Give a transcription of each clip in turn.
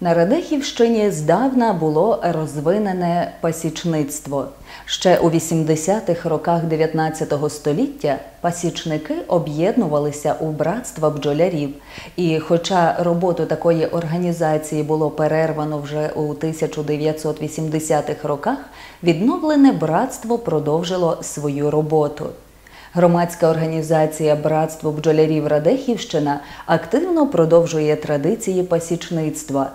На Радехівщині здавна було розвинене пасічництво. Ще у 80-х роках 19 століття пасічники об'єднувалися у братства бджолярів. І хоча роботу такої організації було перервано вже у 1980-х роках, відновлене братство продовжило свою роботу. Громадська організація Братство бджолярів Радехівщина активно продовжує традиції пасічництва.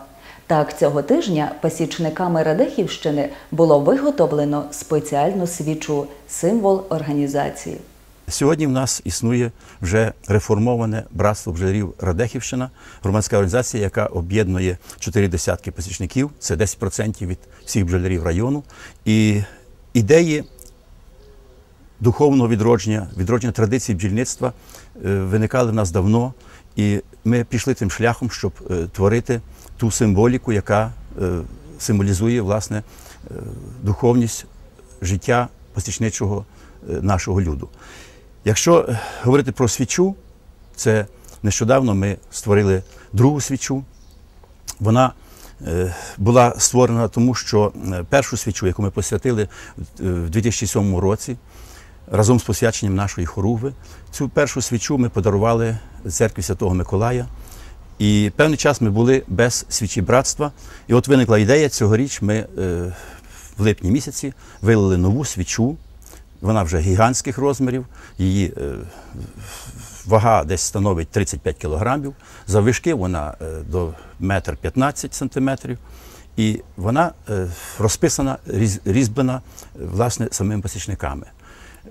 Так, цього тижня пасічниками Радехівщини було виготовлено спеціальну свічу, символ організації. Сьогодні в нас існує вже реформоване братство бджолярів Радехівщина, громадська організація, яка об'єднує чотири десятки посічників, це 10% від всіх бджолярів району. І ідеї духовного відродження, відродження традицій бджільництва е, виникали в нас давно, і ми пішли тим шляхом, щоб е, творити ту символіку, яка е, символізує власне е, духовність життя посічничого нашого люду. Якщо говорити про свічу, це нещодавно ми створили другу свічу. Вона була створена тому, що першу свічу, яку ми посвятили в 2007 році, разом з посвяченням нашої хоругви, цю першу свічу ми подарували церкві Святого Миколая. І певний час ми були без свічі братства. І от виникла ідея цьогоріч. Ми е, в липні місяці вилили нову свічу. Вона вже гігантських розмірів. Її е, вага десь становить 35 кілограмів. Заввишки вона е, до метр 15 сантиметрів. І вона е, розписана, різ- різьблена власне самими посічниками.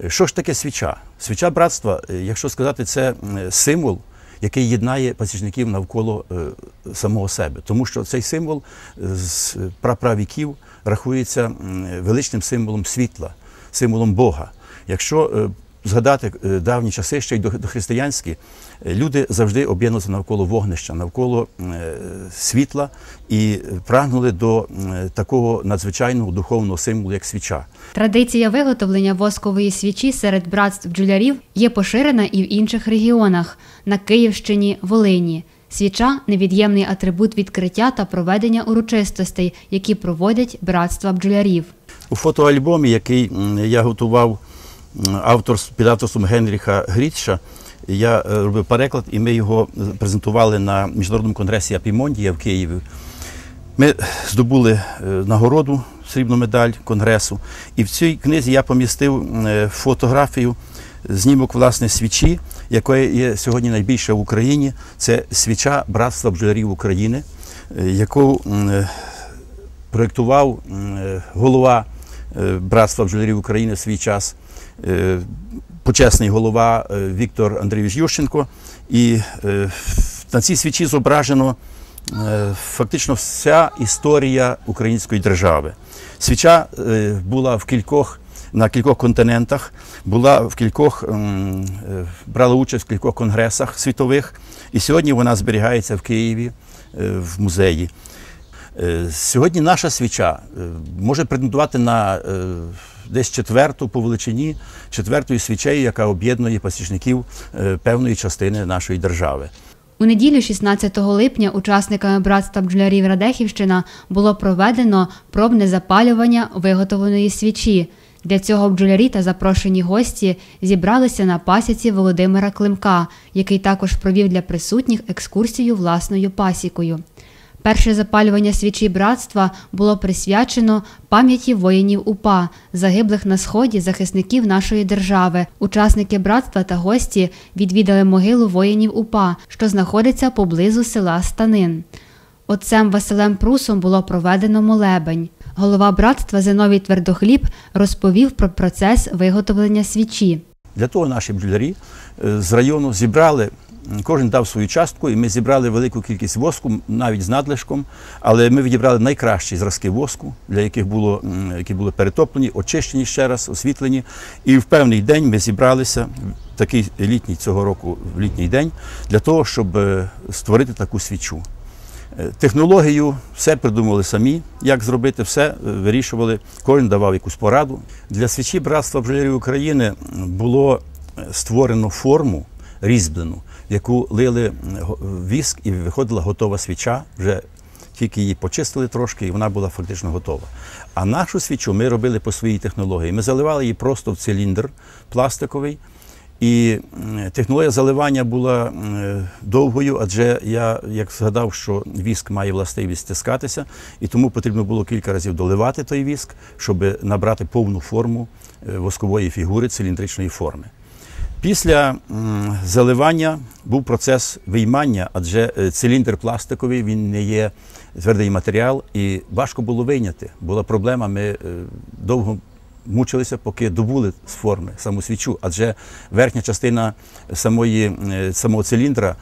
Що ж таке свіча? Свіча братства, е, якщо сказати, це символ, який єднає пасічників навколо е, самого себе. Тому що цей символ е, з праправіків рахується величним символом світла, символом Бога. Якщо згадати е, давні часи, ще й до- дохристиянські, е, люди завжди об'єднувалися навколо вогнища, навколо е, світла і прагнули до такого надзвичайного духовного символу, як свіча. Традиція виготовлення воскової свічі серед братств бджолярів є поширена і в інших регіонах на Київщині, Волині. Свіча невід'ємний атрибут відкриття та проведення урочистостей, які проводять братства бджолярів. У фотоальбомі, який я готував автор, під авторством Генріха Грітша, я е, робив переклад, і ми його презентували на міжнародному конгресі Апімондія в Києві. Ми здобули е, нагороду, срібну медаль конгресу. І в цій книзі я помістив е, фотографію, знімок власне свічі, якої є сьогодні найбільша в Україні. Це свіча Братства бджолярів України, яку проєктував голова Братства бджолярів України в свій час, почесний голова е, Віктор Андрійович Ющенко. І е, на цій свічі зображено е, фактично вся історія української держави. Свіча е, була в кількох. На кількох континентах була в кількох е, брала участь в кількох конгресах світових, і сьогодні вона зберігається в Києві е, в музеї. Е, Сьогодні наша свіча е, може претендувати на е, десь четверту по величині, четвертою свічею, яка об'єднує пасічників певної частини нашої держави. У неділю 16 липня учасниками братства бджолярів Радехівщина було проведено пробне запалювання виготовленої свічі. Для цього бджолярі та запрошені гості зібралися на пасіці Володимира Климка, який також провів для присутніх екскурсію власною пасікою. Перше запалювання свічі братства було присвячено пам'яті воїнів УПА, загиблих на сході захисників нашої держави. Учасники братства та гості відвідали могилу воїнів УПА, що знаходиться поблизу села Станин. Отцем Василем Прусом було проведено молебень. Голова братства Зиновій Твердохліб розповів про процес виготовлення свічі. Для того наші бджолярі е, з району зібрали, кожен дав свою частку, і ми зібрали велику кількість воску, навіть з надлишком, але ми відібрали найкращі зразки воску, для яких було, які були перетоплені, очищені ще раз, освітлені. І в певний день ми зібралися, такий літній цього року, в літній день, для того, щоб е, створити таку свічу. Е, Технологію все придумали самі, як зробити, все е, вирішували, кожен давав якусь пораду. Для свічі Братства бджолярів України було створено форму різьблену, в яку лили віск і виходила готова свіча, вже тільки її почистили трошки, і вона була фактично готова. А нашу свічу ми робили по своїй технології. Ми заливали її просто в циліндр пластиковий. І технологія заливання була довгою, адже я як згадав, що віск має властивість стискатися, і тому потрібно було кілька разів доливати той віск, щоб набрати повну форму е, воскової фігури циліндричної форми. Після заливання був процес виймання, адже е, циліндр пластиковий він не є твердий матеріал, і важко було вийняти. Була проблема. Ми е, довго мучилися, поки добули з форми саму свічу, адже верхня частина самої, е, самого циліндра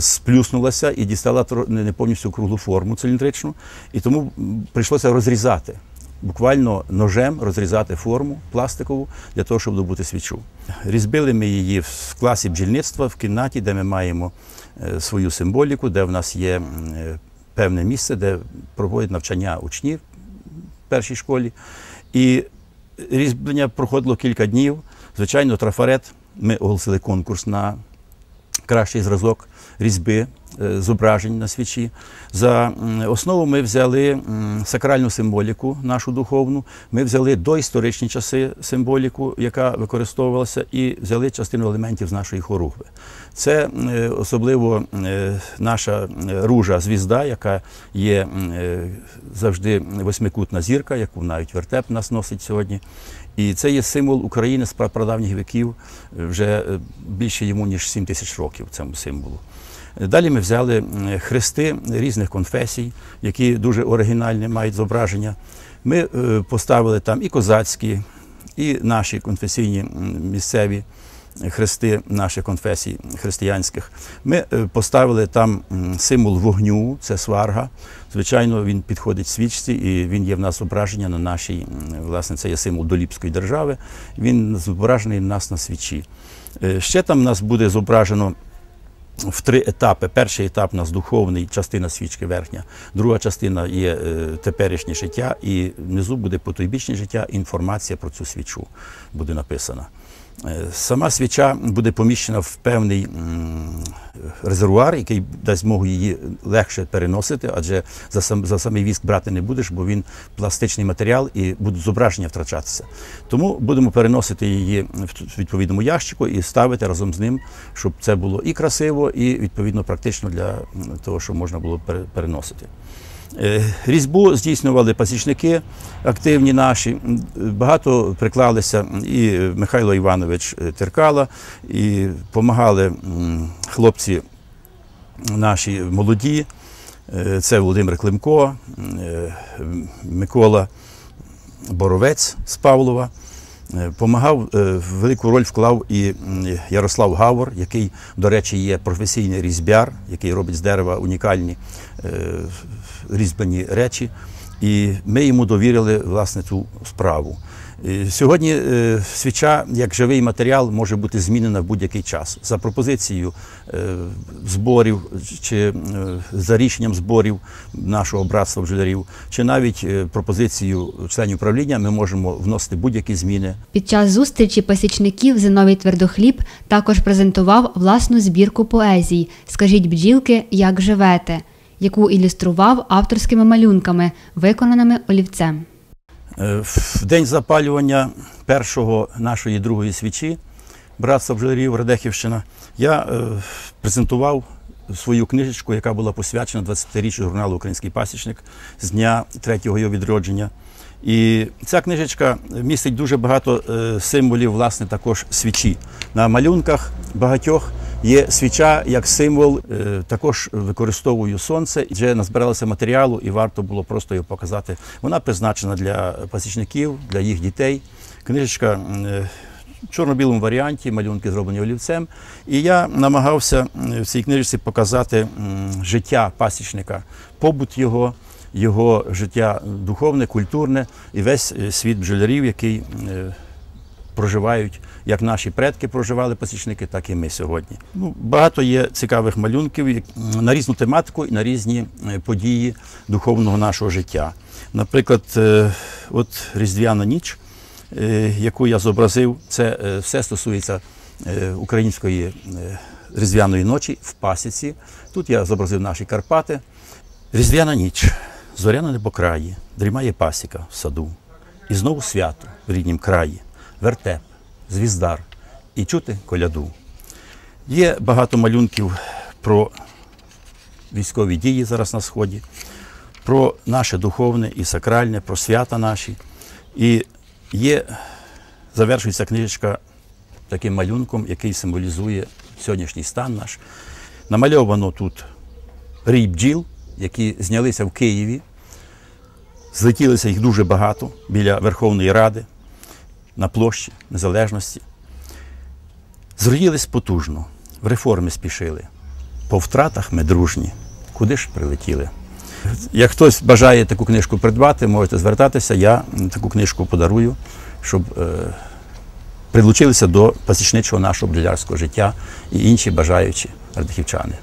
сплюснулася і дістала не повністю круглу форму циліндричну, і тому прийшлося розрізати. Буквально ножем розрізати форму пластикову для того, щоб добути свічу. Різбили ми її в класі бджільництва в кімнаті, де ми маємо е, свою символіку, де в нас є е, певне місце, де проводять навчання учнів в першій школі. І різьблення проходило кілька днів. Звичайно, трафарет. Ми оголосили конкурс на кращий зразок різьби зображень на свічі. За основу ми взяли сакральну символіку, нашу духовну. Ми взяли доісторичні часи символіку, яка використовувалася, і взяли частину елементів з нашої хоругви. Це е, особливо е, наша е, ружа звізда, яка є е, завжди восьмикутна зірка, яку навіть вертеп нас носить сьогодні. І це є символ України з прадавніх віків, е, вже е, більше йому ніж 7 тисяч років цьому символу. Далі ми взяли хрести різних конфесій, які дуже оригінальні мають зображення. Ми е, поставили там і козацькі, і наші конфесійні місцеві хрести наших конфесій християнських. Ми е, поставили там символ вогню, це сварга. Звичайно, він підходить свічці, і він є в нас зображення на нашій, власне, це є символ Доліпської держави. Він зображений в нас на свічі. Е, Ще там в нас буде зображено в три етапи. Перший етап у нас духовний, частина свічки верхня, друга частина є е, теперішнє життя, і внизу буде потойбічне життя, інформація про цю свічу буде написана. Е, Сама свіча буде поміщена в певний резервуар, який дасть змогу її легше переносити, адже за, сам, за самий віск брати не будеш, бо він пластичний матеріал і будуть зображення втрачатися. Тому будемо переносити її в відповідному ящику і ставити разом з ним, щоб це було і красиво, і відповідно практично для того, щоб можна було переносити. Е, Різьбу здійснювали пасічники активні наші. Багато приклалися і Михайло Іванович е, Теркала, і допомагали хлопці наші молоді. Е, Це Володимир Климко, Микола Боровець з Павлова. Е, Помагав, е, велику роль вклав і Ярослав Гавор, який, до речі, є професійний різьбяр, який робить з дерева унікальні е, різьблені речі. І ми йому довірили власне цю справу. І Сьогодні е, свіча як живий матеріал може бути змінена в будь-який час за пропозицією е, зборів чи е, за рішенням зборів нашого братства бджолярів, чи навіть е, пропозицією членів правління ми можемо вносити будь-які зміни Під час зустрічі пасічників Зиновій Твердохліб також презентував власну збірку поезій Скажіть бджілки, як живете, яку ілюстрував авторськими малюнками, виконаними олівцем. Е, В день запалювання першого нашої другої свічі братства бджолярів Радехівщина я е, презентував свою книжечку, яка була посвячена 20-річчю журналу Український пасічник з дня третього його відродження. І ця книжечка містить дуже багато е, символів, власне, також свічі. На малюнках багатьох є свіча як символ. Е, Також використовую сонце. Вже назбиралося матеріалу, і варто було просто його показати. Вона призначена для пасічників, для їх дітей. Книжечка е, в чорно-білому варіанті, малюнки зроблені олівцем. І я намагався в цій книжці показати життя пасічника, побут його, його життя духовне, культурне і весь е, світ бджолярів, який проживають, як наші предки проживали пасічники, так і ми сьогодні. Ну, багато є цікавих малюнків на різну тематику і на різні е, події духовного нашого життя. Наприклад, е, от Різдвяна ніч, е, яку я зобразив, це все стосується української різдвяної ночі в пасіці. Тут я зобразив наші Карпати. Різдвяна ніч, зоря на небокраї, дрімає пасіка в саду. І знову свято в ріднім краї, вертеп, звіздар і чути коляду. Є багато малюнків про військові дії зараз на Сході, про наше духовне і сакральне, про свята наші. І є, завершується книжечка таким малюнком, який символізує сьогоднішній стан наш. Намальовано тут рій бджіл, які знялися в Києві. Злетілося їх дуже багато біля Верховної Ради на площі Незалежності. Зроїлись потужно, в реформи спішили. По втратах ми дружні. Куди ж прилетіли? Як хтось бажає таку книжку придбати, можете звертатися. Я таку книжку подарую, щоб е, прилучилися до пасічничого нашого бджолярського життя і інші бажаючі радихівчани.